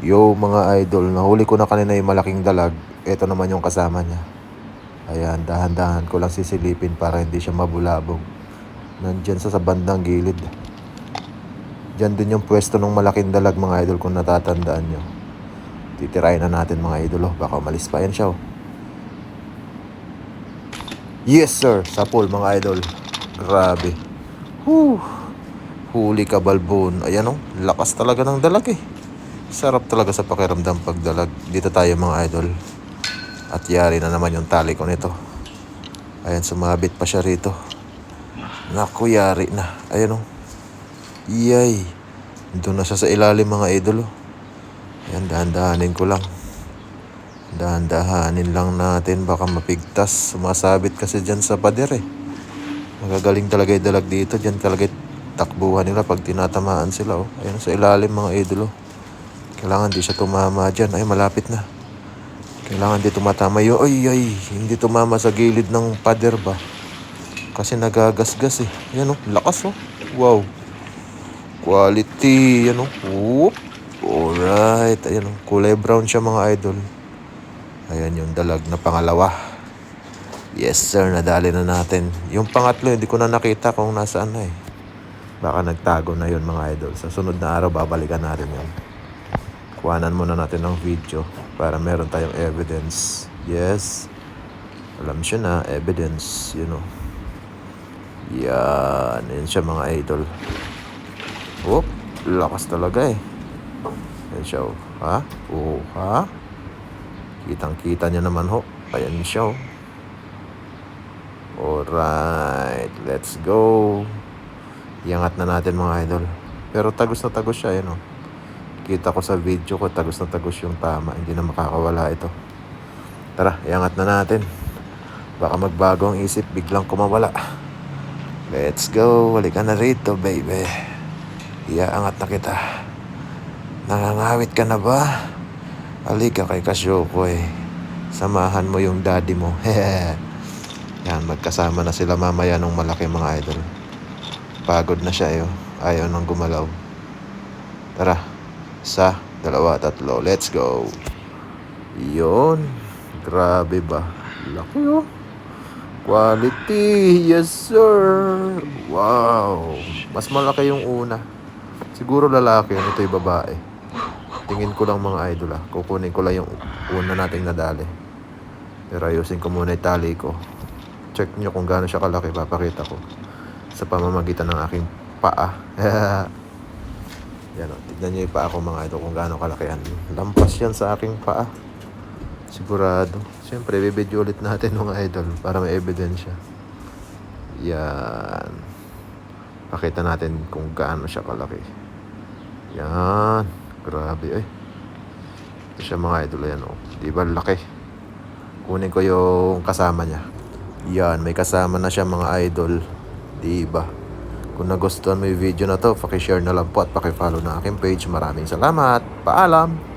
Yo mga idol, nahuli ko na kanina yung malaking dalag. Ito naman yung kasama niya. Ayan, dahan-dahan ko lang sisilipin para hindi siya mabulabog. Nandyan sa, sa bandang gilid. Diyan din yung pwesto ng malaking dalag mga idol kung natatandaan nyo. Titirayin na natin mga idol. Oh. Baka umalis pa yan siya. Oh. Yes sir, sa pool mga idol. Grabe. Whew. Huli ka balbon. Ayan oh, lakas talaga ng dalag eh. Sarap talaga sa pakiramdam pagdalag. Dito tayo mga idol. At yari na naman yung tali ko nito. Ayan, sumabit pa siya rito. Naku, yari na. Ayan oh. Iyay. Doon na siya sa ilalim mga idol oh. Ayan, dahan-dahanin ko lang. Dahan-dahanin lang natin. Baka mapigtas. Sumasabit kasi dyan sa pader eh. Magagaling talaga yung dalag dito. Dyan talaga takbuhan nila pag tinatamaan sila oh. Ayan sa ilalim mga idol oh. Kailangan di siya tumama dyan. Ay, malapit na. Kailangan di tumatama yun. Ay, ay, hindi tumama sa gilid ng pader ba? Kasi nagagasgas eh. Yan oh, lakas oh. Wow. Quality. Yan oh. Whoop. Alright. Ayan oh. Kulay brown siya mga idol. Ayan yung dalag na pangalawa. Yes sir, nadali na natin. Yung pangatlo, hindi ko na nakita kung nasaan na eh. Baka nagtago na yun mga idol. Sa sunod na araw, babalikan natin yun. Kuhanan muna natin ng video para meron tayong evidence. Yes. Alam siya na, evidence, you know. Yan. Yan siya mga idol. Oh, lakas talaga eh. Yan siya oh. Ha? Oo, ha? Kitang kita niya naman ho. Ayan siya oh. Alright, let's go. Iangat na natin mga idol. Pero tagos na tagos siya, yun oh. Kita ko sa video ko, tagos na tagos yung tama. Hindi na makakawala ito. Tara, iangat na natin. Baka magbago ang isip, biglang kumawala. Let's go. Wali ka na rito, baby. Iaangat na kita. Nangangawit ka na ba? Halika kay Kasyoko eh. Samahan mo yung daddy mo. Yan, magkasama na sila mamaya nung malaki mga idol. Pagod na siya eh. oh. Ayaw nang gumalaw. Tara. Sa, dalawa, tatlo. Let's go. Yon. Grabe ba? Laki oh. Quality. Yes, sir. Wow. Mas malaki yung una. Siguro lalaki. Yun. Ito yung babae. Tingin ko lang mga idol ah. Kukunin ko lang yung una nating nadali. Pero ayusin ko muna yung tali ko. Check nyo kung gaano siya kalaki. Papakita ko. Sa pamamagitan ng aking paa. yan o. Tignan nyo yung paa ko mga idol kung gaano kalaki yan. Lampas yan sa aking paa. Sigurado. Siyempre, bibidyo ulit natin mga idol para may ebidensya. Yan. Pakita natin kung gaano siya kalaki. Yan. Grabe eh. Ito siya mga idol. Yan o. Di ba laki? Kunin ko yung kasama niya. Yan. May kasama na siya mga idol. Di ba? Kung nagustuhan mo yung video na to, pakishare na lang po at pakifollow na aking page. Maraming salamat. Paalam!